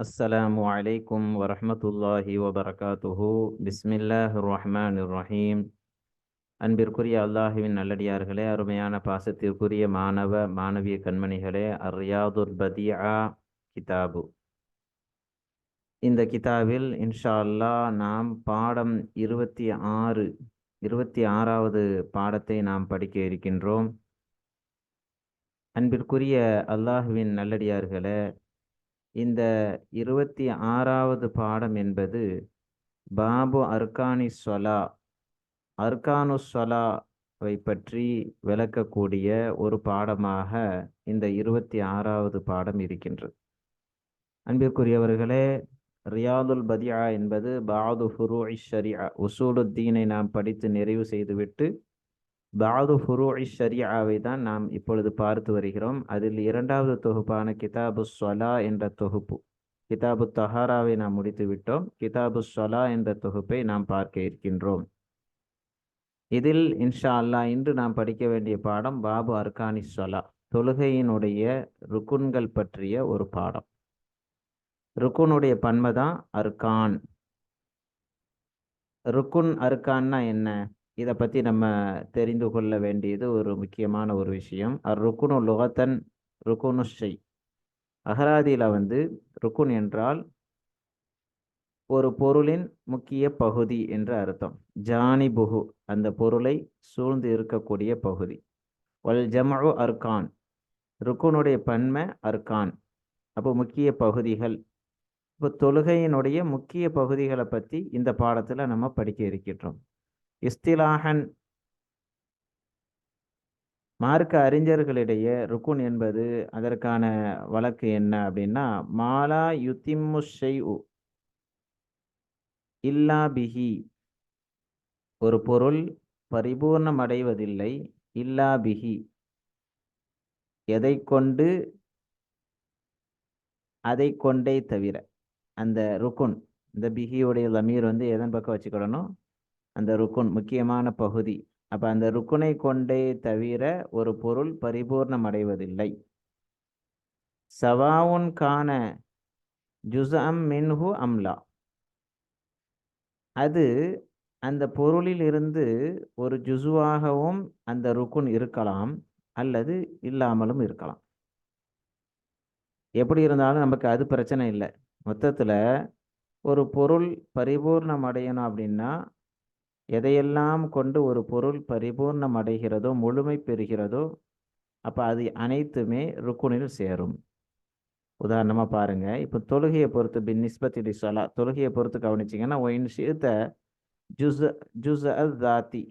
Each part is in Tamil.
السلام عليكم ورحمة الله وبركاته بسم الله الرحمن الرحيم அன்பிற்குரிய அல்லாஹுவின் நல்லடியார்களே அருமையான பாசத்திற்குரிய மாணவ மாணவிய கண்மணிகளே அர்யாதுல் பதியா கிதாபு இந்த கிதாபில் இன்ஷா அல்லாஹ் நாம் பாடம் இருபத்தி ஆறு இருபத்தி ஆறாவது பாடத்தை நாம் படிக்க இருக்கின்றோம் அன்பிற்குரிய அல்லாஹுவின் நல்லடியார்களே இந்த இருபத்தி ஆறாவது பாடம் என்பது பாபு அர்கானி சொலா அர்கானு சொலாவை பற்றி விளக்கக்கூடிய ஒரு பாடமாக இந்த இருபத்தி ஆறாவது பாடம் இருக்கின்றது. அன்பிற்குரியவர்களே ரியாதுல் பதியா என்பது பாது ஃபுரு ஷரியா உசூலுத்தீனை நாம் படித்து நிறைவு செய்துவிட்டு பாது ஃபுரு ஷரியாவை தான் நாம் இப்பொழுது பார்த்து வருகிறோம். அதில் இரண்டாவது தொகுப்பான கிதாபு சொலா என்ற தொகுப்பு. கிதாபு தஹாராவை நாம் முடித்து விட்டோம். கிதாபு சொலா என்ற தொகுப்பை நாம் பார்க்க இருக்கின்றோம். இதில் இன்ஷா அல்லா இன்று நாம் படிக்க வேண்டிய பாடம் பாபு அர்கானி சொலா தொழுகையினுடைய ருக்குன்கள் பற்றிய ஒரு பாடம். ருக்குனுடைய பன்மை தான் அர்கான். ருக்குன் அர்கான்னா என்ன? இதை பற்றி நம்ம தெரிந்து கொள்ள வேண்டியது ஒரு முக்கியமான ஒரு விஷயம். அர் ருக்குனு லுகத்தன் ருக்குனு ஷெய் அகராதியில் வந்து ருக்குன் என்றால் ஒரு பொருளின் முக்கிய பகுதி என்று அர்த்தம். ஜானி புகு அந்த பொருளை சூழ்ந்து இருக்கக்கூடிய பகுதி. ஒல் ஜமு அர்கான் ருக்குனுடைய பன்மை அர்கான். அப்போ முக்கிய பகுதிகள். இப்போ தொழுகையினுடைய முக்கிய பகுதிகளை பற்றி இந்த பாடத்தில் நம்ம படிக்க இருக்கின்றோம். இஸ்திலாஹன் மார்க்க அறிஞர்களிடையே ருக்குன் என்பது அதற்கான வழக்கு என்ன அப்படின்னா மாலா யுத்திம்மு ஷெய் இல்லா பிஹி ஒரு பொருள் பரிபூர்ணம் அடைவதில்லை இல்லா பிஹி எதை கொண்டு அதை கொண்டே தவிர அந்த ருக்குன் இந்த பிஹியுடைய லமீர் வந்து எதன் பக்கம் வச்சுக்கிடணும் அந்த ருக்குன் முக்கியமான பகுதி. அப்போ அந்த ருக்குனை கொண்டே தவிர ஒரு பொருள் பரிபூர்ணம் அடைவதில்லை சவாவுன் கான ஜுசம் மின்ஹு அம்லா. அது அந்த பொருளில் இருந்து ஒரு ஜுசுவாகவும் அந்த ருக்குன் இருக்கலாம் அல்லது இல்லாமலும் இருக்கலாம். எப்படி இருந்தாலும் நமக்கு அது பிரச்சனை இல்லை. மொத்தத்தில் ஒரு பொருள் பரிபூர்ணம் அடையணும் அப்படின்னா எதையெல்லாம் கொண்டு ஒரு பொருள் பரிபூர்ணம் அடைகிறதோ முழுமை பெறுகிறதோ அப்போ அது அனைத்துமே ருக்குனில் சேரும். உதாரணமாக பாருங்கள் இப்போ தொழுகையை பொறுத்து பின் நிஸ்பத்தி சொலா தொழுகையை பொறுத்து கவனிச்சிங்கன்னா ஒயின் ஷீத்த ஜுஸ் ஜுஸ் அல் தாத்தி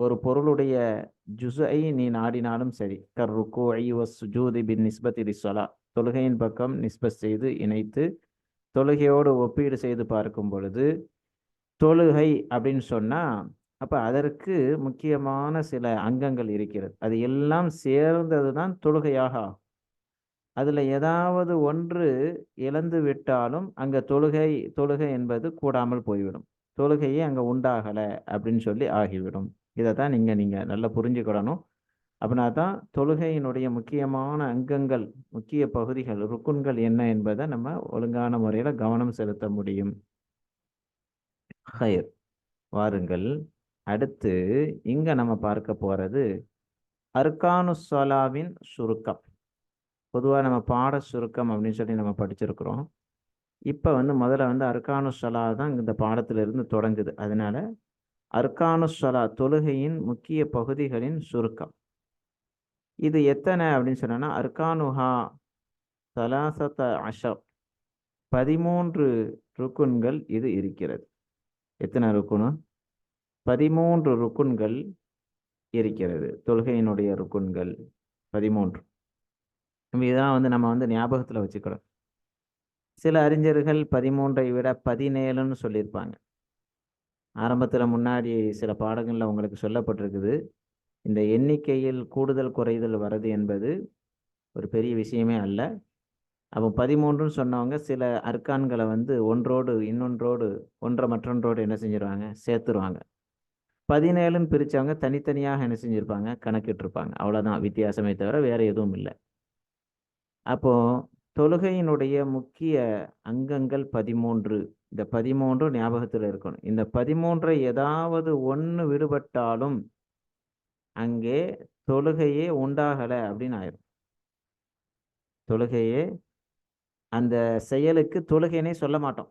ஒரு பொருளுடைய ஜுஸை நீ நாடினாலும் சரி கர் ருக்கு ஐ வஸ் ஜூதி பின் நிஸ்பத்தி சொலா தொழுகையின் பக்கம் நிஸ்பத் செய்து இணைத்து தொழுகையோடு ஒப்பீடு செய்து பார்க்கும் பொழுது தொழுகை அப்படின்னு சொன்னால் அப்போ அதற்கு முக்கியமான சில அங்கங்கள் இருக்கிறது. அது எல்லாம் சேர்ந்தது தான் தொழுகையாக ஆகும். அதில் ஏதாவது ஒன்று இழந்து விட்டாலும் அங்கே தொழுகை தொழுகை என்பது கூடாமல் போய்விடும். தொழுகையே அங்கே உண்டாகலை அப்படின்னு சொல்லி ஆகிவிடும். இதை தான் நீங்கள் நீங்கள் நல்லா புரிஞ்சுக்கிடணும் அப்படின்னா தான் தொழுகையினுடைய முக்கியமான அங்கங்கள் முக்கிய பகுதிகள் ருக்குன்கள் என்ன என்பதை நம்ம ஒழுங்கான முறையில் கவனம் செலுத்த முடியும். ஹயர் வாருங்கள். அடுத்து இங்கே நம்ம பார்க்க போகிறது அர்கானுசலாவின் சுருக்கம். பொதுவாக நம்ம பாட சுருக்கம் அப்படின்னு சொல்லி நம்ம படிச்சிருக்கிறோம். இப்போ வந்து முதல்ல வந்து அர்கானுசலா தான் இந்த பாடத்திலிருந்து தொடங்குது. அதனால அர்கானுசலா தொழுகையின் முக்கிய பகுதிகளின் சுருக்கம். இது எத்தனை அப்படின்னு சொன்னோன்னா அர்கானுஹா சலாசத்த அஷப் பதிமூன்று ருக்குன்கள் இது இருக்கிறது. எத்தனை ருக்குனு பதிமூன்று ருக்குன்கள் இருக்கிறது. தொழுகையினுடைய ருக்குன்கள் பதிமூன்று. இதெல்லாம் வந்து நம்ம வந்து ஞாபகத்தில் வச்சுக்கிறோம் சில அறிஞர்கள் பதிமூன்றை விட பதினேழுன்னு சொல்லியிருப்பாங்க. ஆரம்பத்தில் முன்னாடி சில பாடங்களில் உங்களுக்கு சொல்லப்பட்டிருக்குது. இந்த எண்ணிக்கையில் கூடுதல் குறைதல் வர்றது என்பது ஒரு பெரிய விஷயமே அல்ல. அப்போ பதிமூன்றுன்னு சொன்னவங்க சில அர்க்கான்களை வந்து ஒன்றோடு இன்னொன்றோடு ஒன்றை மற்றொன்றோடு என்ன செஞ்சிருவாங்க? சேர்த்துருவாங்க. பதினேழுன்னு பிரித்தவங்க தனித்தனியாக என்ன செஞ்சுருப்பாங்க? கணக்கிட்டிருப்பாங்க. அவ்வளோதான் வித்தியாசமே தவிர வேறு எதுவும் இல்லை. அப்போது தொழுகையினுடைய முக்கிய அங்கங்கள் பதிமூன்று. இந்த பதிமூன்று ஞாபகத்தில் இருக்கணும். இந்த பதிமூன்றை ஏதாவது ஒன்று விடுபட்டாலும் அங்கே தொழுகையே உண்டாகலை அப்படின்னு ஆயிரும். தொழுகையே அந்த செயலுக்கு தொழுகைனே சொல்ல மாட்டோம்.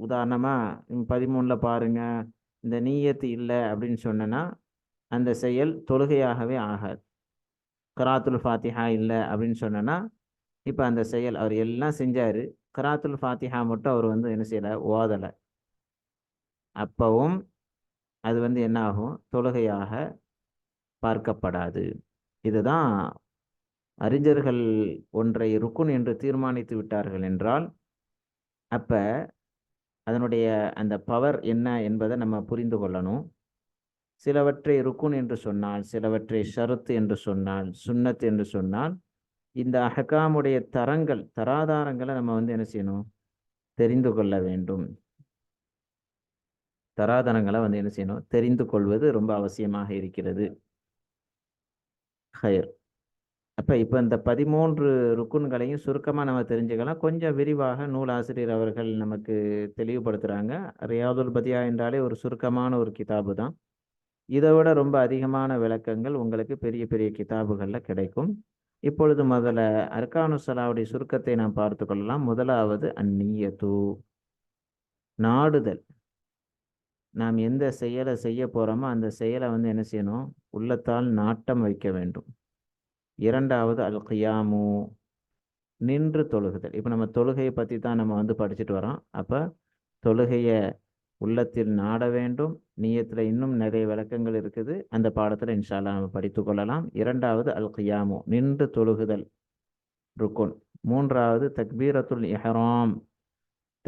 உதாரணமாக பதிமூணில் பாருங்க இந்த நீயத்து இல்லை அப்படின்னு சொன்னேன்னா அந்த செயல் தொழுகையாகவே ஆகாது. கராத்துல் ஃபாத்திஹா இல்லை அப்படின்னு சொன்னேன்னா இப்போ அந்த செயல் அவர் எல்லாம் செஞ்சார். கராத்துல் ஃபாத்திஹா மட்டும் அவர் வந்து என்ன செய்யலை ஓதலை. அப்பவும் அது வந்து என்ன ஆகும்? தொழுகையாக பார்க்கப்படாது. இதுதான் அறிஞர்கள் ஒன்றை ருக்குன் என்று தீர்மானித்து விட்டார்கள் என்றால் அப்போ அதனுடைய அந்த பவர் என்ன என்பதை நம்ம புரிந்து கொள்ளணும். சிலவற்றை ருக்குன் என்று சொன்னால் சிலவற்றை ஷரத்து என்று சொன்னால் சுன்னத் என்று சொன்னால் இந்த அஹகாமுடைய தரங்கள் தராதாரங்களை நம்ம வந்து என்ன செய்யணும்? தெரிந்து கொள்ள வேண்டும். தராதரங்களை வந்து என்ன செய்யணும்? தெரிந்து கொள்வது ரொம்ப அவசியமாக இருக்கிறது. ஹயர் அப்போ இப்போ இந்த பதிமூன்று ருக்குன்களையும் சுருக்கமாக நம்ம தெரிஞ்சுக்கலாம். கொஞ்சம் விரிவாக நூலாசிரியர் அவர்கள் நமக்கு தெளிவுபடுத்துகிறாங்க ரியாதுல் பதியா என்றாலே ஒரு சுருக்கமான ஒரு கிதாபு தான். இதை விட ரொம்ப அதிகமான விளக்கங்கள் உங்களுக்கு பெரிய பெரிய கிதாபுகளில் கிடைக்கும். இப்பொழுது முதல்ல அர்கானுசலாவுடைய சுருக்கத்தை நாம் பார்த்து கொள்ளலாம். முதலாவது அந்நியத்து. நாடுதல். நாம் எந்த செயலை செய்ய போகிறோமோ அந்த செயலை வந்து என்ன செய்யணும்? உள்ளத்தால் நாட்டம் வைக்க வேண்டும். இரண்டாவது அல் கியாமு நின்று தொழுகுதல். இப்போ நம்ம தொழுகையை பற்றி தான் நம்ம வந்து படிச்சுட்டு வரோம் அப்போ தொழுகையை உள்ளத்தில் நாட வேண்டும். நீயத்தில் இன்னும் நிறைய விளக்கங்கள் இருக்குது. அந்த பாடத்தில் இன்ஷால்லா நம்ம படித்து கொள்ளலாம். இரண்டாவது அல் கியாமு நின்று தொழுகுதல். ருக்குன். மூன்றாவது தக்பீரத்துல் இஹராம்.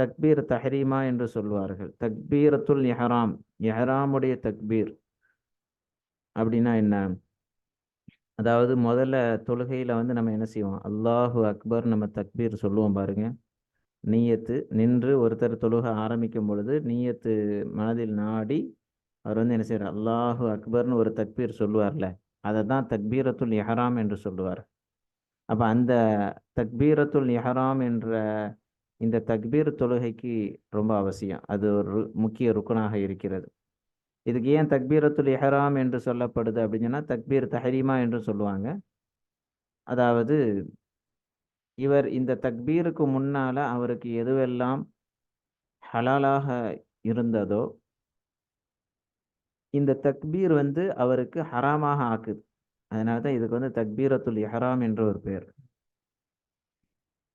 தக்பீர் தஹரீமா என்று சொல்வார்கள். தக்பீரத்துல் இஹராம். இஹராமுடைய தக்பீர் அப்படின்னா என்ன? அதாவது முதல்ல தொழுகையில் வந்து நம்ம என்ன செய்வோம்? அல்லாஹு அக்பர் நம்ம தக்பீர் சொல்லுவோம் பாருங்க. நீயத்து நின்று ஒருத்தர் தொழுக ஆரம்பிக்கும் பொழுது நீயத்து மனதில் நாடி அவர் வந்து என்ன செய்கிறார் அல்லாஹு அக்பர்னு ஒரு தக்பீர் சொல்லுவார்ல அதை தான் தக்பீரத்துல் எஹராம் என்று சொல்லுவார். அப்போ அந்த தக்பீரத்துல் எஹராம் என்ற இந்த தக்பீர் தொழுகைக்கு ரொம்ப அவசியம். அது ஒரு முக்கிய ருக்குனாக இருக்கிறது. இதுக்கு ஏன் தக்பீரத்துல் இஹராம் என்று சொல்லப்படுது அப்படின்னா தக்பீர் தஹரீமா என்று சொல்லுவாங்க. அதாவது இவர் இந்த தக்பீருக்கு முன்னால் அவருக்கு எதுவெல்லாம் ஹலாலாக இருந்ததோ இந்த தக்பீர் வந்து அவருக்கு ஹராமாக ஆக்குது. அதனால தான் இதுக்கு வந்து தக்பீரத்துல் இஹராம் என்ற ஒரு பேர்.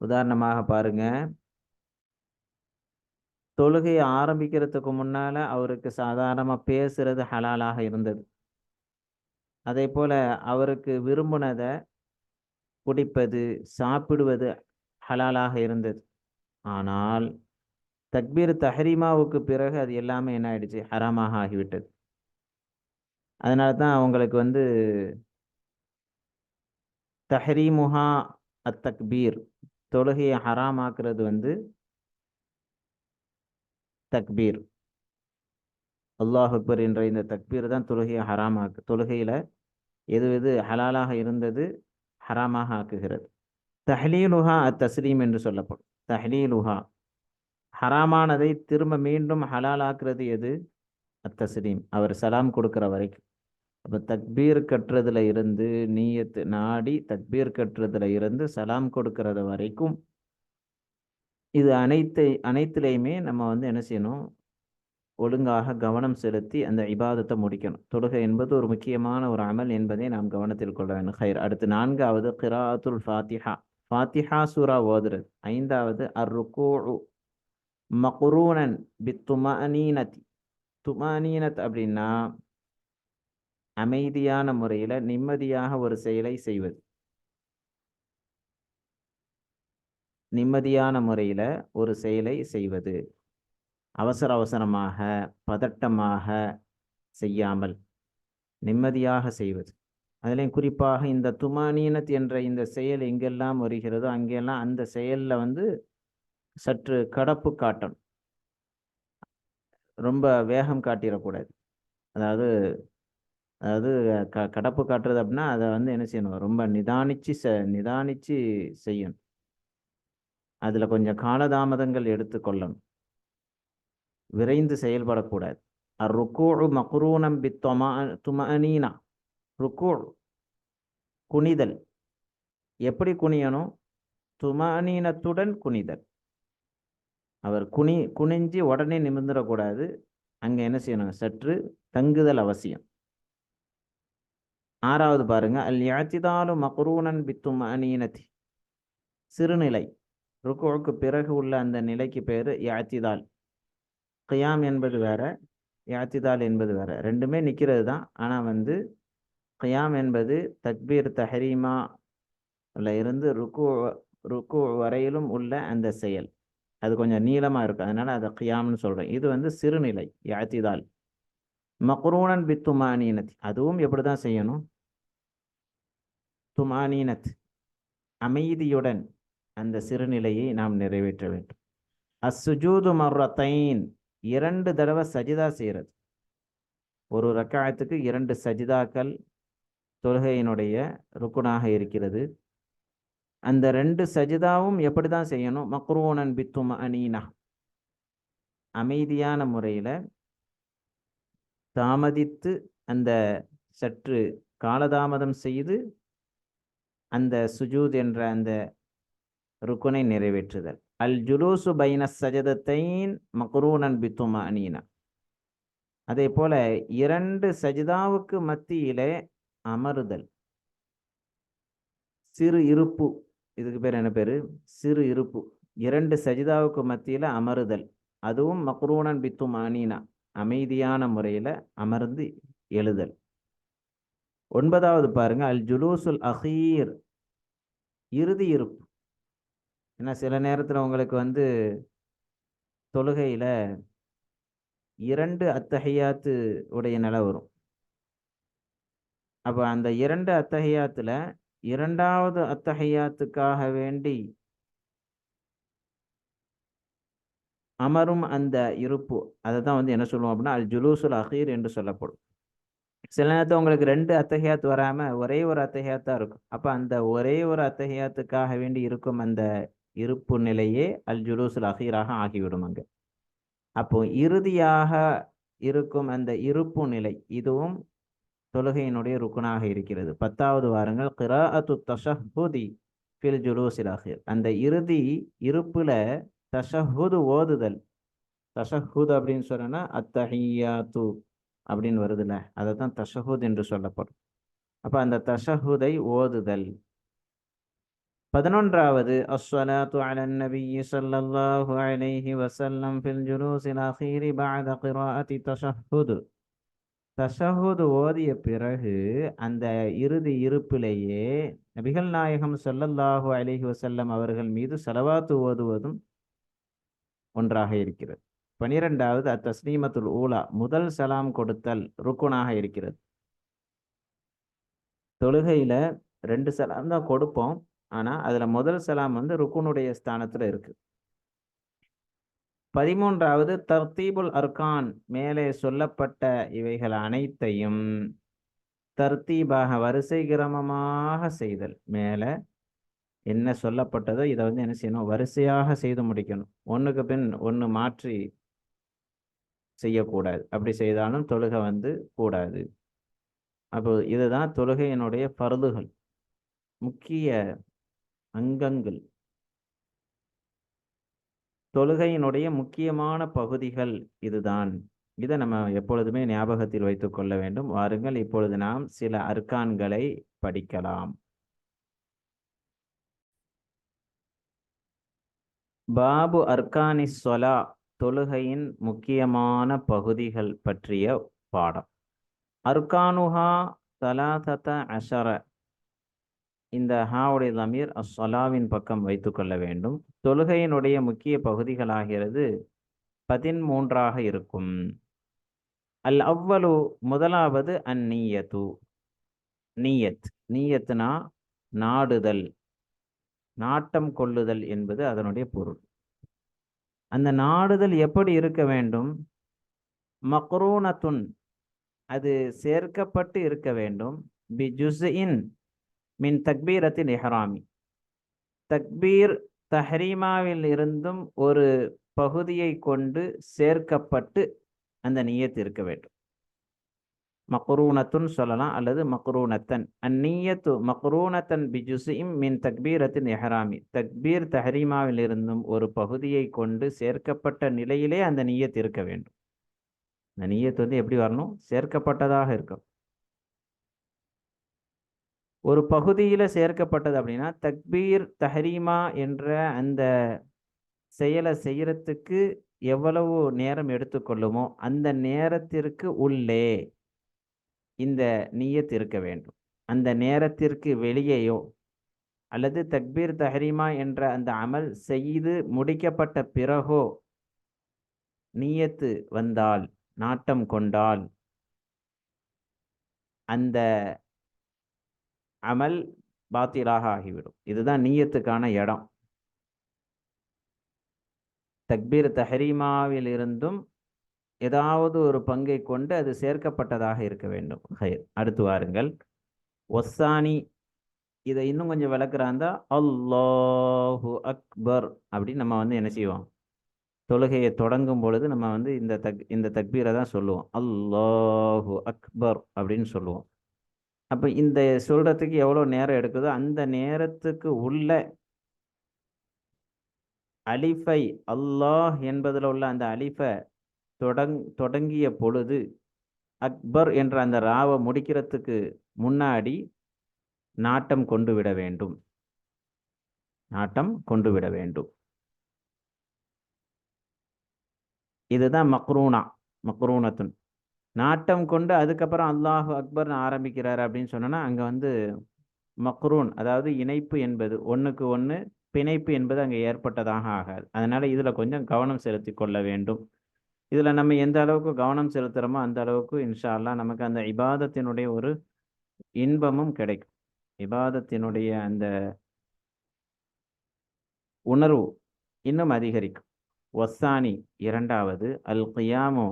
உதாரணமாக பாருங்க. தொழுகையை ஆரம்பிக்கிறதுக்கு முன்னால அவருக்கு சாதாரணமாக பேசுறது ஹலாலாக இருந்தது. அதே போல அவருக்கு விரும்பினதை குடிப்பது சாப்பிடுவது ஹலாலாக இருந்தது. ஆனால் தக்பீர் தஹரீமாவுக்கு பிறகு அது எல்லாமே என்ன ஆயிடுச்சு? ஹராமாக ஆகிவிட்டது. அதனால தான் அவங்களுக்கு வந்து தஹரீமுஹா அத்தக்பீர் தொழுகையை ஹராமாக்குறது வந்து தக்பீர். அல்லாஹ் அக்பர் என்ற இந்த தக்பீர் தான் தொழுகையை ஹராமாக்கு தொழுகையில் எது எது ஹலாலாக இருந்தது ஹராமாக ஆக்குகிறது. தஹ்லீலுஹா அத் தஸ்லீம் என்று சொல்லப்படும். தஹ்லீலுஹா. ஹராமானதை திரும்ப மீண்டும் ஹலாலாக்குறது எது? அத் தஸ்லீம் அவர் சலாம் கொடுக்குற வரைக்கும். அப்போ தக்பீர் கட்டுறதுல இருந்து நீயத்து நாடி தக்பீர் கட்டுறதுல இருந்து சலாம் கொடுக்கறது வரைக்கும் இது அனைத்து அனைத்துலேயுமே நம்ம வந்து என்ன செய்யணும்? ஒழுங்காக கவனம் செலுத்தி அந்த இபாதத்தை முடிக்கணும். தொழுகை என்பது ஒரு முக்கியமான ஒரு அமல் என்பதை நாம் கவனத்தில் கொள்ள வேண்டும். ஹைர். அடுத்து நான்காவது கிராத்துல் ஃபாத்திஹா. ஃபாத்திஹா சூரா ஓதுறது. ஐந்தாவது அர் ருக்கு மக்ரூனன் பி துமானீனத் துமானீனத் அப்படின்னா அமைதியான முறையில் நிம்மதியாக ஒரு செயலை செய்வது. நிம்மதியான முறையில் ஒரு செயலை செய்வது. அவசர அவசரமாக பதட்டமாக செய்யாமல் நிம்மதியாக செய்வது. அதுலேயும் குறிப்பாக இந்த துமானீனத் என்ற இந்த செயல் எங்கெல்லாம் வருகிறதோ அங்கெல்லாம் அந்த செயலில் வந்து சற்று கடப்பு காட்டணும் ரொம்ப வேகம் காட்டிடக்கூடாது. அதாவது அதாவது க கடப்பு காட்டுறது அப்படின்னா அதை வந்து என்ன செய்யணும்? ரொம்ப நிதானிச்சு செ நிதானிச்சு செய்யணும். அதில் கொஞ்சம் காலதாமதங்கள் எடுத்துக்கொள்ளணும் விரைந்து செயல்படக்கூடாது. அருக்கூழு மக்ரூனம் பி தொமா துமனீனா ருக்கூழ் குனிதல். எப்படி குனியணும்? துமனீனத்துடன் குனிதல். அவர் குனி குனிஞ்சு உடனே நிமிர்ந்துடக்கூடாது. அங்கே என்ன செய்யணும்? சற்று தங்குதல் அவசியம். ஆறாவது பாருங்க. அல் யாத்திதாலு மக்ரூனன் பித்தும் அனீனதி சிறுநிலை. ருக்குவுக்கு பிறகு உள்ள அந்த நிலைக்கு பேர் யாத்திதால். கியாம் என்பது வேற யாத்திதால் என்பது வேற. ரெண்டுமே நிற்கிறது தான். ஆனால் வந்து கியாம் என்பது தக்பீர் தஹரீமா இருந்து ருக்கு ருக்கு வரையிலும் உள்ள அந்த செயல். அது கொஞ்சம் நீளமாக இருக்கும் அதனால் அதை கியாம்னு சொல்கிறேன் இது வந்து சிறுநிலை யாத்திதால். மக்ரூனன் பி துமானீனத். அதுவும் எப்படி தான் செய்யணும்? துமானீனத். அமைதியுடன் அந்த சிறுநிலையை நாம் நிறைவேற்ற வேண்டும். அசுஜூது மர்ரத்தைன் இரண்டு தடவை சஜிதா செய்கிறது ஒரு ரக்காயத்துக்கு இரண்டு சஜிதாக்கள் தொழுகையினுடைய ருக்குனாக இருக்கிறது. அந்த ரெண்டு சஜிதாவும் எப்படி தான் செய்யணும்? மக்ரூனன் பித்தும் அனீனா அமைதியான முறையில் தாமதித்து அந்த சற்று காலதாமதம் செய்து அந்த சுஜூத் என்ற அந்த ருக்குனை நிறைவேற்றுதல். அல் ஜுலூசு பைன சஜதத்தைன் மக்ரூனன் பித்துமா அனீனா அதே போல இரண்டு சஜிதாவுக்கு மத்தியிலே அமருதல் சிறு இருப்பு இதுக்கு பேர் என்ன பேர்? சிறு இருப்பு. இரண்டு சஜிதாவுக்கு மத்தியில் அமருதல் அதுவும் மக்ரூனன் பித்தும் அனீனா அமைதியான முறையில் அமர்ந்து எழுதல். ஒன்பதாவது பாருங்க. அல் ஜுலூசுல் அஹீர் இறுதி இருப்பு. ஏன்னா சில நேரத்தில் உங்களுக்கு வந்து தொழுகையில் இரண்டு அத்தகையாத்து உடைய நிலை வரும். அப்போ அந்த இரண்டு அத்தகையாத்தில் இரண்டாவது அத்தகையாத்துக்காக வேண்டி அமரும் அந்த இருப்பு அதை தான் வந்து என்ன சொல்லுவோம் அப்படின்னா அல் ஜுலூசுல் அஹீர் என்று சொல்லப்படும். சில நேரத்தில் உங்களுக்கு ரெண்டு அத்தகையாத்து வராமல் ஒரே ஒரு அத்தகையாத்தான் இருக்கும். அப்போ அந்த ஒரே ஒரு அத்தகையாத்துக்காக வேண்டி இருக்கும் அந்த இருப்பு நிலையே அல் ஜுலூசுல் அஹீராக ஆகிவிடும் அங்கே. அப்போ இறுதியாக இருக்கும் அந்த இருப்பு நிலை இதுவும் தொழுகையினுடைய ருக்குனாக இருக்கிறது. பத்தாவது வாரங்கள் கிராஅத்து தஷஹுதி ஃபில் ஜுலூசில் அஹீர் அந்த இறுதி இருப்பில் தஷஹுது ஓதுதல். தஷஹுத் அப்படின்னு சொன்னா அத்தஹியாத்து அப்படின்னு வருதுல்ல அதை தான் தஷஹுத் என்று சொல்லப்படும். அப்போ அந்த தஷஹுதை ஓதுதல். பதினொன்றாவது அஸ்ஸலாத்து அலன் நபி ஸல்லல்லாஹு அலைஹி வஸல்லம் ஃபில் ஜுலூஸில் அஹீரி பஅத கிராஅத்தி தஷஹுது தஷஹுது ஓதிய பிறகு அந்த இறுதி இருப்பிலேயே நபிகள் நாயகம் ஸல்லல்லாஹு அலைஹி வஸல்லம் அவர்கள் மீது செலவாத்து ஓதுவதும் ஒன்றாக இருக்கிறது. பனிரெண்டாவது அத்தஸ்லீமத்துல் ஊலா முதல் சலாம் கொடுத்தல் ருக்குனாக இருக்கிறது. தொழுகையில ரெண்டு சலாம் தான் கொடுப்போம். ஆனா அதுல முதல் சலாம் வந்து ருக்குனுடைய ஸ்தானத்துல இருக்கு. பதிமூன்றாவது தர்த்தீபுல் அர்கான் மேலே சொல்லப்பட்ட இவைகள் அனைத்தையும் தர்த்தீபாக வரிசை கிரமமாக செய்தல். மேல என்ன சொல்லப்பட்டதோ இதை வந்து என்ன செய்யணும்? வரிசையாக செய்து முடிக்கணும். ஒன்றுக்கு பின் ஒன்று மாற்றி செய்யக்கூடாது. அப்படி செய்தாலும் தொழுகை வந்து கூடாது. அப்போ இதுதான் தொழுகையினுடைய பருதுகள் முக்கிய அங்கங்கள். தொழுகையினுடைய முக்கியமான பகுதிகள் இதுதான். இதை நம்ம எப்பொழுதுமே ஞாபகத்தில் வைத்துக் கொள்ள வேண்டும். வாருங்கள் இப்பொழுது நாம் சில அர்கான்களை படிக்கலாம். பாபு அர்கானி சொலா தொழுகையின் முக்கியமான பகுதிகள் பற்றிய பாடம். அர்கானுஹா தலாதத அஷர இந்த ஹாவுடைய தமீர் அஸ்ஸலாவின் பக்கம் வைத்துக்கொள்ள வேண்டும். தொழுகையினுடைய முக்கிய பகுதிகளாகிறது பதிமூன்றாக இருக்கும். அல் அவ்வளு முதலாவது அந்நீயத்து நீயத். நீயத்துனா நாடுதல். நாட்டம் கொள்ளுதல் என்பது அதனுடைய பொருள். அந்த நாடுதல் எப்படி இருக்க வேண்டும்? மக்ரூனத்துன். அது சேர்க்கப்பட்டு இருக்க வேண்டும். பி ஜுஸ்இன் மின் தக்பீரத்தின் எஹராமி தக்பீர் தஹரீமாவில் இருந்தும் ஒரு பகுதியை கொண்டு சேர்க்கப்பட்டு அந்த நியத் இருக்க வேண்டும். மக்ரூனத்துன்னு சொல்லலாம் அல்லது மக்ரூனத்தன். அந்நியத்து மக்ரூனத்தன் பிஜுசிம் மின் தக்பீரத்தின் எஹராமி தக்பீர் தஹரீமாவில் இருந்தும் ஒரு பகுதியை கொண்டு சேர்க்கப்பட்ட நிலையிலே அந்த நியத் இருக்க வேண்டும். அந்த நீயத்து வந்து எப்படி வரணும்? சேர்க்கப்பட்டதாக இருக்கும் ஒரு பகுதியில் சேர்க்கப்பட்டது அப்படின்னா தக்பீர் தஹரீமா என்ற அந்த செயலை செய்யறதுக்கு எவ்வளவு நேரம் எடுத்துக்கொள்ளுமோ அந்த நேரத்திற்கு உள்ளே இந்த நீயத் இருக்க வேண்டும். அந்த நேரத்திற்கு வெளியேயோ அல்லது தக்பீர் தஹரீமா என்ற அந்த அமல் செய்து முடிக்கப்பட்ட பிறகோ நீயத்து வந்தால் நாட்டம் கொண்டால் அந்த அமல் பாத்திலாக ஆகிவிடும். இதுதான் நீயத்துக்கான இடம். தக்பீர் தஹரீமாவில் இருந்தும் ஏதாவது ஒரு பங்கை கொண்டு அது சேர்க்கப்பட்டதாக இருக்க வேண்டும். அடுத்து வாருங்கள். ஒஸ்ஸானி இதை இன்னும் கொஞ்சம் விளக்குறாந்தா அல்லாஹு அக்பர் அப்படின்னு நம்ம வந்து என்ன செய்வோம்? தொழுகையை தொடங்கும் பொழுது நம்ம வந்து இந்த தக் இந்த தக்பீரை தான் சொல்லுவோம். அல்லாஹு அக்பர் அப்படின்னு சொல்லுவோம். அப்போ இந்த சொல்கிறதுக்கு எவ்வளோ நேரம் எடுக்குதோ அந்த நேரத்துக்கு உள்ள அலிஃபை அல்லாஹ் என்பதில் உள்ள அந்த அலிஃபை தொடங் தொடங்கிய பொழுது அக்பர் என்ற அந்த ராவை முடிக்கிறதுக்கு முன்னாடி நாட்டம் கொண்டு விட வேண்டும். நாட்டம் கொண்டு விட வேண்டும். இதுதான் மக்ரூனா மக்ரூனத்துன். நாட்டம் கொண்டு அதுக்கப்புறம் அல்லாஹு அக்பர்னு ஆரம்பிக்கிறார் அப்படின்னு சொன்னோன்னா அங்கே வந்து மக்ரூன் அதாவது இணைப்பு என்பது ஒன்றுக்கு ஒன்று பிணைப்பு என்பது அங்கே ஏற்பட்டதாக ஆகாது. அதனால் இதில் கொஞ்சம் கவனம் செலுத்தி கொள்ள வேண்டும். இதில் நம்ம எந்த அளவுக்கு கவனம் செலுத்துகிறோமோ அந்த அளவுக்கு இன்ஷா அல்லா நமக்கு அந்த இபாதத்தினுடைய ஒரு இன்பமும் கிடைக்கும். இபாதத்தினுடைய அந்த உணர்வு இன்னும் அதிகரிக்கும். ஒசானி இரண்டாவது அல் கியாமோ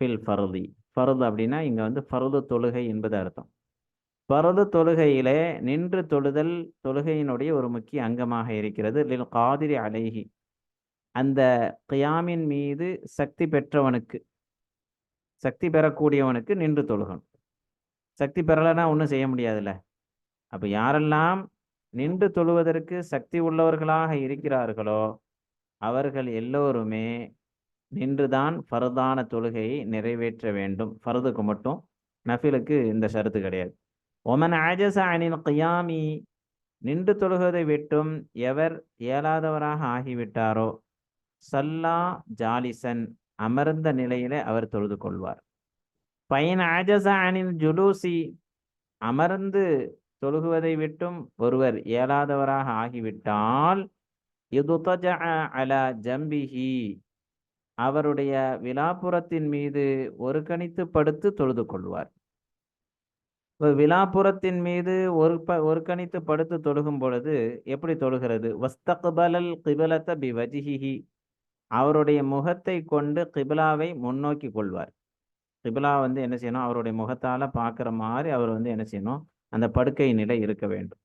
ஃபில் ஃபருதி ஃபரது அப்படின்னா இங்கே வந்து ஃபரது தொழுகை என்பது அர்த்தம். பரது தொழுகையிலே நின்று தொழுதல் தொழுகையினுடைய ஒரு முக்கிய அங்கமாக இருக்கிறது. லில் காதிரி அலைஹி. அந்த கியாமின் மீது சக்தி பெற்றவனுக்கு சக்தி பெறக்கூடியவனுக்கு நின்று தொழுகணும். சக்தி பெறலைன்னா ஒன்றும் செய்ய முடியாதுல்ல. அப்போ யாரெல்லாம் நின்று தொழுவதற்கு சக்தி உள்ளவர்களாக இருக்கிறார்களோ அவர்கள் எல்லோருமே நின்றுதான் ஃபரதான தொழுகையை நிறைவேற்ற வேண்டும். ஃபரதுக்கு மட்டும் நஃபிலுக்கு இந்த ஷரத்து கிடையாது. ஒமன் ஆஜச அனில் கியாமி நின்று தொழுகதை விட்டும் எவர் இயலாதவராக ஆகிவிட்டாரோ சல்லா ஜாலிசன் அமர்ந்த நிலையிலே அவர் தொழுது கொள்வார். பயன் ஆஜசா அனில் ஜுலூசி அமர்ந்து தொழுகுவதை விட்டும் ஒருவர் இயலாதவராக ஆகிவிட்டால் யுதுதஜ அலா ஜம்பிஹி அவருடைய விழாப்புறத்தின் மீது ஒரு கணித்து படுத்து தொழுது கொள்வார். விழாப்புறத்தின் மீது ஒரு ப ஒரு கணித்து படுத்து தொழுகும் பொழுது எப்படி தொழுகிறது? வஸ்தக்பலல் கிபலத்த பி வஜிஹிஹி அவருடைய முகத்தை கொண்டு கிபிலாவை முன்னோக்கி கொள்வார். கிபிலா வந்து என்ன செய்யணும்? அவருடைய முகத்தால் பார்க்குற மாதிரி அவர் வந்து என்ன செய்யணும்? அந்த படுக்கை நிலை இருக்க வேண்டும்.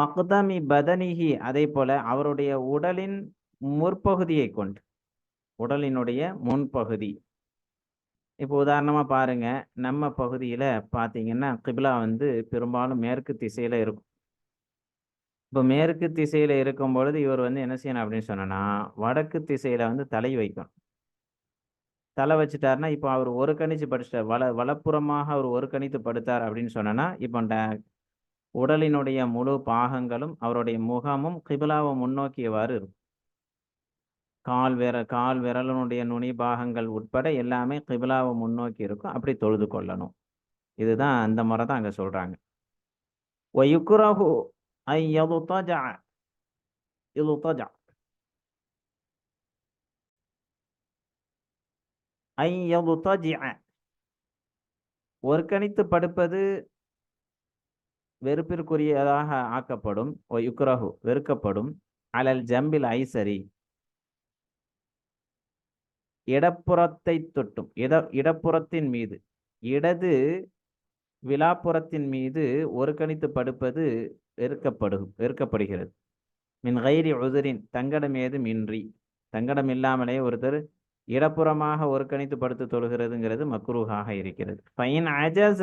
மக்தமி பதனிஹி. அதே போல அவருடைய உடலின் முற்பகுதியை கொண்டு உடலினுடைய முன்பகுதி. இப்போ உதாரணமாக பாருங்க நம்ம பகுதியில் பார்த்தீங்கன்னா கிபிலா வந்து பெரும்பாலும் மேற்கு திசையில் இருக்கும். இப்போ மேற்கு திசையில் இருக்கும் பொழுது இவர் வந்து என்ன செய்யணும் அப்படின்னு சொன்னோன்னா வடக்கு திசையில் வந்து தலை வைக்கணும். தலை வச்சுட்டாருன்னா இப்போ அவர் ஒரு கணிச்சு படிச்சிட்டார். வள வலப்புறமாக அவர் ஒரு கணித்து படுத்தார் அப்படின்னு சொன்னோன்னா இப்போ உடலினுடைய முழு பாகங்களும் அவருடைய முகமும் கிபிலாவை முன்னோக்கியவாறு இருக்கும். கால் விர கால் விரலனுடைய நுனி பாகங்கள் உட்பட எல்லாமே கிபிலாவை முன்னோக்கி இருக்கும். அப்படி தொழுது கொள்ளணும். இதுதான் அந்த முறை தான் அங்கே சொல்கிறாங்க ஒயுக்குரஹு ஐ இது தஜா ஐ யதுதஜ ஒருக்கணித்து படுப்பது வெறுப்பிற்குரியதாக ஆக்கப்படும். ஒயுக்குரஹு வெறுக்கப்படும். அலல் ஜம்பில் ஐசரி இடப்புறத்தை தொட்டும். இட இடப்புறத்தின் மீது. இடது விழாப்புறத்தின் மீது ஒரு கணித்து படுப்பது வெறுக்கப்படு வெறுக்கப்படுகிறது. மின் கைரி உதிரின் தங்கடம் ஏதும் இன்றி தங்கடம் இல்லாமலே ஒருத்தர் இடப்புறமாக ஒரு கணித்து படுத்து தொழுகிறதுங்கிறது மக்ரூஹாக இருக்கிறது. ஃபைன் அஜஸ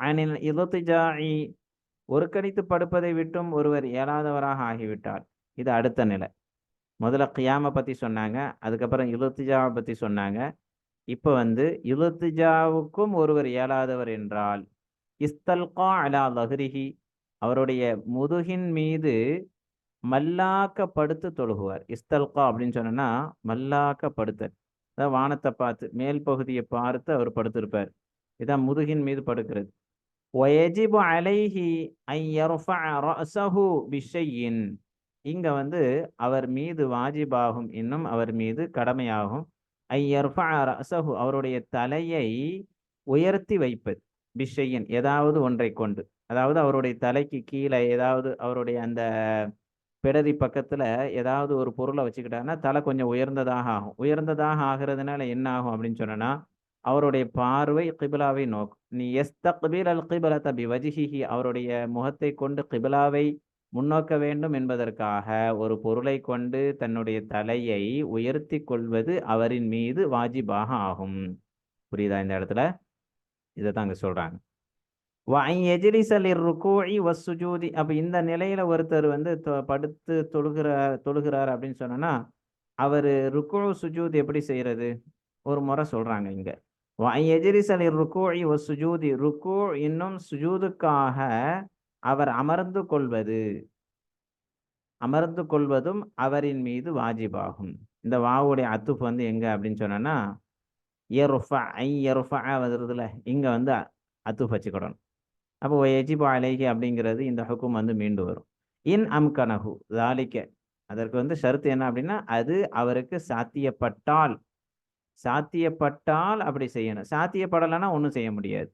அனில் ஒரு கணித்து படுப்பதை விட்டும் ஒருவர் இயலாதவராக ஆகிவிட்டார். இது அடுத்த நிலை. முதல்ல கியாமை பற்றி சொன்னாங்க. அதுக்கப்புறம் இழுத்துஜாவை பற்றி சொன்னாங்க. இப்போ வந்து இழுத்துஜாவுக்கும் ஒருவர் இயலாதவர் என்றால் இஸ்தல்கா அலா லஹ்ரிஹி அவருடைய முதுகின் மீது மல்லாக்க படுத்து தொழுகுவார். இஸ்தல்கா அப்படின்னு சொன்னோன்னா மல்லாக்க படுத்தல் அதான் வானத்தை பார்த்து மேல் பகுதியை பார்த்து அவர் படுத்திருப்பார். இதான் முதுகின் மீது படுக்கிறது. ஒயஜிபு அலைஹி ஐயர்ஃபு பிஷையின். இங்க வந்து அவர் மீது வாஜிபாகும் இன்னும் அவர் மீது கடமையாகும். ஐயர்ஃபு அவருடைய தலையை உயர்த்தி வைப்பது பிஷையின் ஏதாவது ஒன்றை கொண்டு. அதாவது அவருடைய தலைக்கு கீழே ஏதாவது அவருடைய அந்த பிடரி பக்கத்துல ஏதாவது ஒரு பொருளை வச்சுக்கிட்டாங்கன்னா தலை கொஞ்சம் உயர்ந்ததாக ஆகும். உயர்ந்ததாக ஆகிறதுனால என்ன ஆகும் அப்படின்னு சொன்னா அவருடைய பார்வை கிபிலாவை நோக்கும். நீ எஸ்தக்பீல் அல் கிபிலா தபி வஜிஹிஹி அவருடைய முகத்தை கொண்டு கிபிலாவை முன்னோக்க வேண்டும் என்பதற்காக ஒரு பொருளை கொண்டு தன்னுடைய தலையை உயர்த்தி கொள்வது அவரின் மீது வாஜிபாக ஆகும். புரியுதா இந்த இடத்துல? இதை தான் அங்கே சொல்றாங்க. வசுஜூதி அப்போ இந்த நிலையில ஒருத்தர் வந்து தொ- படுத்து தொழுகிறார் தொழுகிறார் அப்படின்னு சொன்னோன்னா அவர் ருக்கோ சுஜூத் எப்படி செய்யறது? ஒரு முறை சொல்றாங்க இங்க. எஜிரிசலி ஒ சுஜூதி ருக்கு இன்னும் சுஜூதுக்காக அவர் அமர்ந்து கொள்வது. அமர்ந்து கொள்வதும் அவரின் மீது வாஜிபாகும். இந்த வாவுடைய அத்துப்பு வந்து எங்க அப்படின்னு சொன்னோன்னா எருஃபா ஐ எருஃபா வருதுல இங்க வந்து அத்துப்பு வச்சுக்கிடணும். அப்போ எஜிபா அலைகி அப்படிங்கிறது இந்த ஹுக்கும் வந்து மீண்டு வரும். இன் அம்கனஹு தாலிக்க. அதற்கு வந்து ஷருத்து என்ன அப்படின்னா அது அவருக்கு சாத்தியப்பட்டால். சாத்தியப்பட்டால் அப்படி செய்யணும். சாத்தியப்படலைன்னா ஒன்றும் செய்ய முடியாது.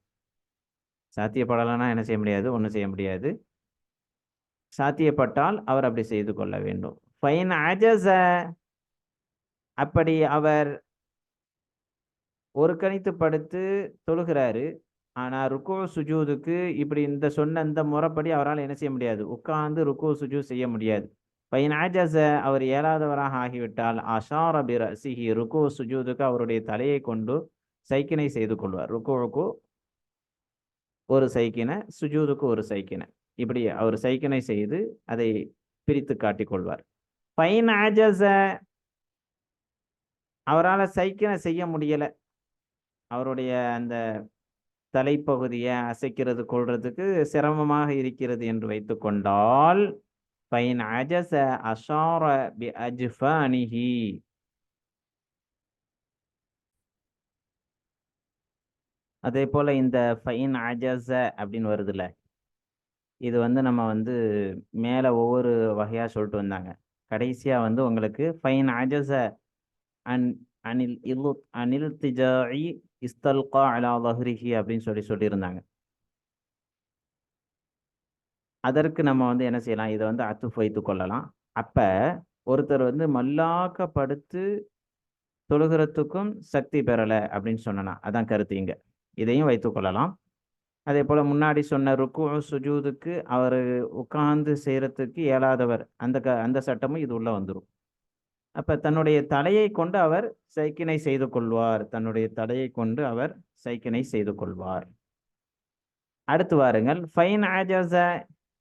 சாத்தியப்படலைன்னா என்ன செய்ய முடியாது? ஒன்றும் செய்ய முடியாது. சாத்தியப்பட்டால் அவர் அப்படி செய்து கொள்ள வேண்டும். ஃபைன் அஜஸ. அப்படி அவர் ஒரு கணித்து படுத்து தொழுகிறாரு. ஆனா ருக்கோ சுஜூதுக்கு இப்படி இந்த சொன்ன இந்த முறைப்படி அவரால் என்ன செய்ய முடியாது? உட்கார்ந்து ருக்கோ சுஜூ செய்ய முடியாது. ஃபைன் அஜஸ. அவர் இயலாதவராக ஆகிவிட்டால் அஷார பிரசிஹி ருக்கோ சுஜூதுக்கு அவருடைய தலையை கொண்டு சைக்கினை செய்து கொள்வார். ருக்கோவுக்கு ஒரு சைக்கினை சுஜூதுக்கு ஒரு சைக்கினை. இப்படி அவர் சைக்கினை செய்து அதை பிரித்து காட்டி கொள்வார். பைன் அஜஸ அவரால் சைக்கினை செய்ய முடியல. அவருடைய அந்த தலைப்பகுதியை அசைக்கிறது கொள்றதுக்கு சிரமமாக இருக்கிறது என்று வைத்துக்கொண்டால் பைன் அஜச அஷார பி அஜ்ஃபானிஹி. அதே போல் இந்த ஃபைன் அஜஸ அப்படின்னு வருதுல்ல இது வந்து நம்ம வந்து மேலே ஒவ்வொரு வகையாக சொல்லிட்டு வந்தாங்க. கடைசியாக வந்து உங்களுக்கு ஃபைன் அஜஸ அன் அனில் இலு அனில் திஜாயி இஸ்தல்கா அலா வஹ்ரிஹி அப்படின்னு சொல்லி சொல்லியிருந்தாங்க. அதற்கு நம்ம வந்து என்ன செய்யலாம்? இதை வந்து அத்துஃப் வைத்து கொள்ளலாம். அப்போ ஒருத்தர் வந்து மல்லாக்கப்படுத்து தொழுகிறதுக்கும் சக்தி பெறலை அப்படின்னு சொன்னனா. அதான் கருத்து இங்கே. இதையும் வைத்து கொள்ளலாம். அதே போல் முன்னாடி சொன்ன ருக்கு சுஜூதுக்கு அவர் உட்கார்ந்து செய்கிறதுக்கு இயலாதவர். அந்த க அந்த சட்டமும் இது உள்ளே வந்துடும் அப்போ தன்னுடைய தலையை கொண்டு அவர் சைக்கினை செய்து கொள்வார். தன்னுடைய தலையை கொண்டு அவர் சைக்கினை செய்து கொள்வார். அடுத்து வாருங்கள். ஃபைன் ஆஜாச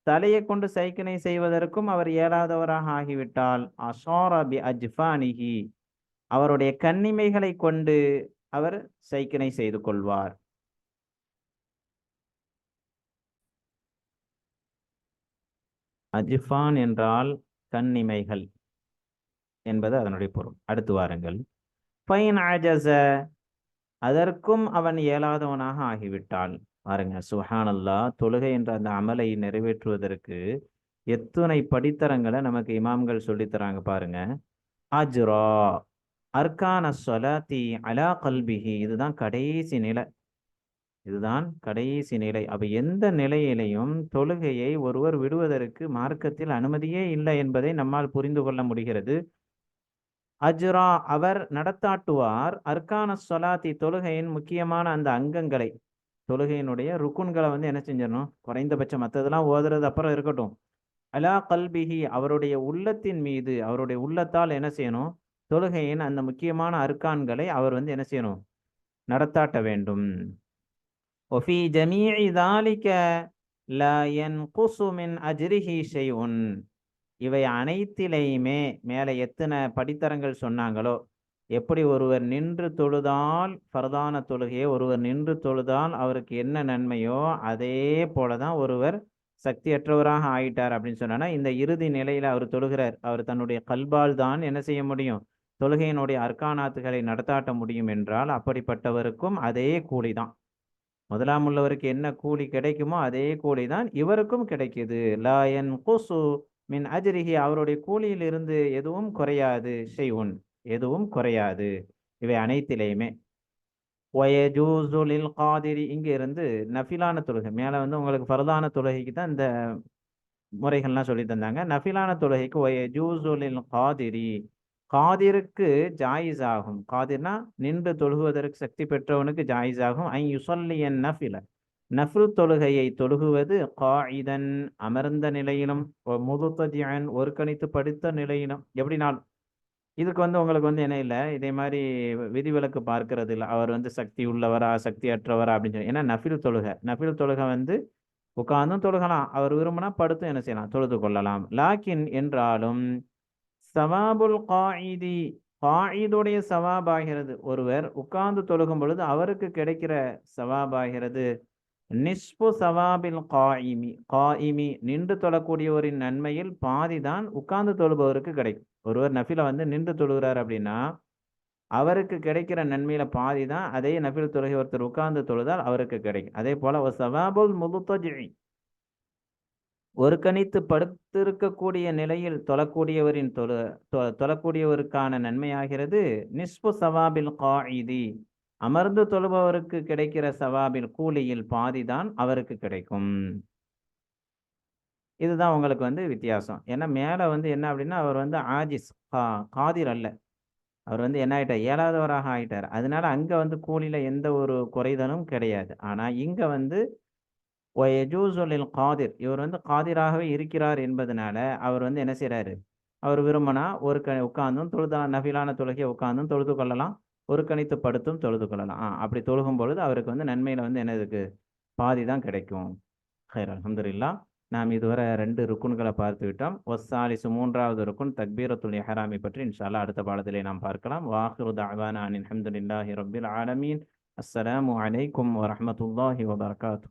தலையை கொண்டு சைக்கினை செய்வதற்கும் அவர் இயலாதவராக ஆகிவிட்டால் அஷாரா பி அஜ்ஃபானிஹி அவருடைய கன்னிமைகளை கொண்டு அவர் சைக்கினை செய்து கொள்வார். அஜிஃபான் என்றால் கண்ணிமைகள் என்பது அதனுடைய பொருள். அடுத்து வாருங்கள். ஃபைன் அஜஸ அதற்கும் அவன் இயலாதவனாக ஆகிவிட்டால் பாருங்க சுஹானல்லா தொழுகை என்ற அந்த அமலை நிறைவேற்றுவதற்கு எத்துணை படித்தரங்களை நமக்கு இமாம்கள் சொல்லித் தராங்க பாருங்க. அஜ்ரா அர்கான சொலாத்தி அலா கல்பிஹி இதுதான் கடைசி நிலை. இதுதான் கடைசி நிலை. அப்ப எந்த நிலையிலையும் தொழுகையை ஒருவர் விடுவதற்கு மார்க்கத்தில் அனுமதியே இல்லை என்பதை நம்மால் புரிந்து கொள்ள முடிகிறது. அஜ்ரா அவர் நடத்தாட்டுவார். அர்கான சொலாத்தி தொழுகையின் முக்கியமான அந்த அங்கங்களை தொழுகையினுடைய ருக்குன்களை வந்து என்ன செஞ்சிடணும்? குறைந்தபட்சம் மற்றதெல்லாம் ஓதுறது அப்புறம் இருக்கட்டும். அலா கல்பிஹி அவருடைய உள்ளத்தின் மீது அவருடைய உள்ளத்தால் என்ன செய்யணும்? தொழுகையின் அந்த முக்கியமான அர்கான்களை அவர் வந்து என்ன செய்யணும்? நடத்தாட்ட வேண்டும். ஒஃபி ஜமீஇ தாலிக லா யன்குசு மின் அஜ்ரிஹி ஷைஉன் இவை அனைத்திலையுமே மேலே எத்தனை படித்தரங்கள் சொன்னாங்களோ எப்படி ஒருவர் நின்று தொழுதால் ஃபர்தான தொழுகையை ஒருவர் நின்று தொழுதால் அவருக்கு என்ன நன்மையோ அதே போல தான் ஒருவர் சக்தியற்றவராக ஆயிட்டார் அப்படின்னு சொன்னா இந்த இறுதி நிலையில் அவர் தொழுகிறார். அவர் தன்னுடைய கல்பால் தான் என்ன செய்ய முடியும்? தொழுகையினுடைய அர்க்கானாத்துகளை நடத்தாட்ட முடியும் என்றால் அப்படிப்பட்டவருக்கும் அதே கூலி தான். முதலாம் உள்ளவருக்கு என்ன கூலி கிடைக்குமோ அதே கூலி தான் இவருக்கும் கிடைக்குது. லாயன் குசு மின் அஜ்ரிஹி அவருடைய கூலியிலிருந்து எதுவும் குறையாது ஷெய்உன் எதுவும் குறையாது. இவை அனைத்திலையுமே. ஒயஜூசுலில் காதிரி இங்கே இருந்து நஃபிலான தொழுகை. மேலே வந்து உங்களுக்கு ஃபர்தான தொழுகைக்கு தான் இந்த முறைகள்லாம் சொல்லி தந்தாங்க. நஃபிலான தொழுகைக்கு ஒயஜூசுலில் காதிரி. காதிருக்கு ஜாயிஸ் ஆகும் காதிர்னா நின்று தொழுகுவதற்கு சக்தி பெற்றவனுக்கு ஜாயிஸ் ஆகும் ஐ யுசல்லியன் நஃபில. நஃபில் தொழுகையை தொழுகுவது காயிதன் அமர்ந்த நிலையிலும் முதுத்தஜியன் ஒரு கணித்து படித்த நிலையிலும். எப்படினாலும் இதுக்கு வந்து உங்களுக்கு வந்து என்ன இல்லை? இதே மாதிரி விதிவிலக்கு பார்க்கறது இல்லை அவர் வந்து சக்தி உள்ளவரா சக்தி அற்றவரா அப்படின்னு சொல்லி. ஏன்னா நஃபில் தொழுகை. நஃபில் தொழுகை வந்து உட்கார்ந்தும் தொழுகலாம். அவர் விரும்பினா படுத்தும் என்ன செய்யலாம்? தொழுது கொள்ளலாம். லாக்கின் என்றாலும் சவாபுல் காயிதி. காயிதுடைய சவாபாகிறது. ஒருவர் உட்கார்ந்து தொழுகும் பொழுது அவருக்கு கிடைக்கிற சவாபாகிறது. நிஸ்பு சவாபில் காயிமி. காயிமி நின்று தொழக்கூடியவரின் நன்மையில் பாதி தான் உட்கார்ந்து தொழுபவருக்கு கிடைக்கும். ஒருவர் நஃபில வந்து நின்று தொழுகிறார் அப்படின்னா அவருக்கு கிடைக்கிற நன்மையில பாதி தான் அதே நஃபில் தொழுகை ஒருத்தர் உட்கார்ந்து தொழுதால் அவருக்கு கிடைக்கும். அதே போல ஒரு சவாபுல் முதுத்தஜி. ஒரு கணித்து படுத்திருக்கக்கூடிய நிலையில் தொழக்கூடியவரின் தொழு தொழக்கூடியவருக்கான நன்மையாகிறது. நிஸ்பு சவாபில் காயிதி. அமர்ந்து தொழுபவருக்கு கிடைக்கிற சவாபில் கூலியில் பாதி தான் அவருக்கு கிடைக்கும். இதுதான் உங்களுக்கு வந்து வித்தியாசம். ஏன்னா மேலே வந்து என்ன அப்படின்னா அவர் வந்து ஆஜிஸ் கா காதிர் அல்ல. அவர் வந்து என்ன ஆயிட்டார்? ஏழாதவராக ஆகிட்டார் அதனால அங்கே வந்து கூலியில் எந்த ஒரு குறைதலும் கிடையாது. ஆனால் இங்கே வந்து ஒயஜூசொலில் காதிர் இவர் வந்து காதிராகவே இருக்கிறார் என்பதனால அவர் வந்து என்ன செய்கிறாரு அவர் விரும்பினா ஒரு க உட்காந்தும் தொழுதலாம் நஃபிலான தொழுகையை உட்காந்தும் தொழுது கொள்ளலாம். ஒரு கணித்து படுத்தும் தொழுது கொள்ளலாம். ஆ அப்படி தொழுகும் பொழுது அவருக்கு வந்து நன்மையில் வந்து என்ன இருக்கு? பாதி தான் கிடைக்கும். ஹைர் அலமதுல்லா நாம் இதுவரை ரெண்டு ருக்குன்களை பார்த்து விட்டோம். ஒஸ்ஸாலிசு மூன்றாவது ருக்குன் தக்பீரத்துல் இஹராமி பற்றி இன்ஷால்லா அடுத்த பாடத்திலே நாம் பார்க்கலாம். வாஹிரு தாவானா அனில் அஹமதுல்லாஹி ரபில் ஆலமீன். அஸ்ஸலாமு அலைக்கும் வரமத்துல்லாஹி வபர்காத்து.